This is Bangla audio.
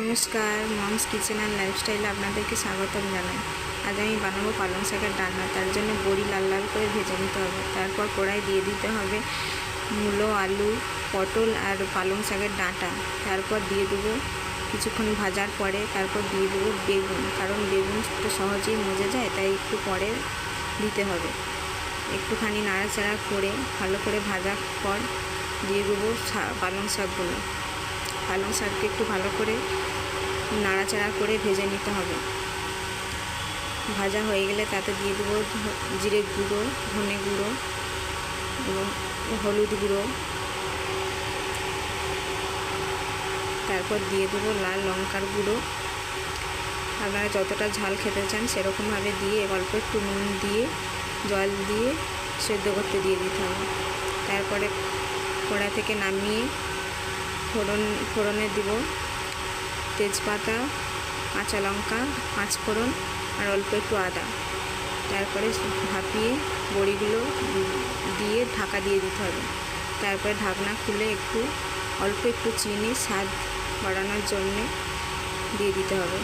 নমস্কার, মমস কিচেন অ্যান্ড লাইফস্টাইলে আপনাদেরকে স্বাগতম জানাই। আজ আমি বানাবো পালং শাকের ডান্না তার জন্য বড়ি লাল লাল করে ভেজে নিতে হবে। তারপর কড়াই দিয়ে দিতে হবে মূলো, আলু, পটল আর পালং শাকের ডাঁটা। তারপর দিয়ে দেবো কিছুক্ষণ ভাজার পরে তারপর দিয়ে দেবো বেগুন। কারণ বেগুন তো সহজেই মজে যায়, তাই একটু পরে দিতে হবে। একটুখানি নাড়াচাড়া করে, ভালো করে ভাজার পর দিয়ে দেবো পালং শাকগুলো। পালং শাককে একটু ভালো করে নাড়াচাড়া করে ভেজে নিতে হবে। ভাজা হয়ে গেলে তাতে দিয়ে দেবো জিরে গুঁড়ো, ধনে গুঁড়ো এবং হলুদ গুঁড়ো। তারপর দিয়ে দেবো লাল লঙ্কার গুঁড়ো। আপনারা যতটা ঝাল খেতে চান সেরকমভাবে দিয়ে অল্প একটু নুন দিয়ে, জল দিয়ে সেদ্ধ করতে দিয়ে দিতে হবে। তারপরে কড়া থেকে নামিয়ে ফোড়ন, ফোড়নে দিব তেজপাতা, কাঁচা লঙ্কা, পাঁচ ফোড়ন আর অল্প একটু আদা। তারপরে ভাপিয়ে বড়িগুলো দিয়ে ঢাকা দিয়ে দিতে হবে। তারপরে ঢাকনা খুলে একটু, অল্প একটু চিনি, স্বাদ বাড়ানোর জন্যে দিয়ে দিতে হবে।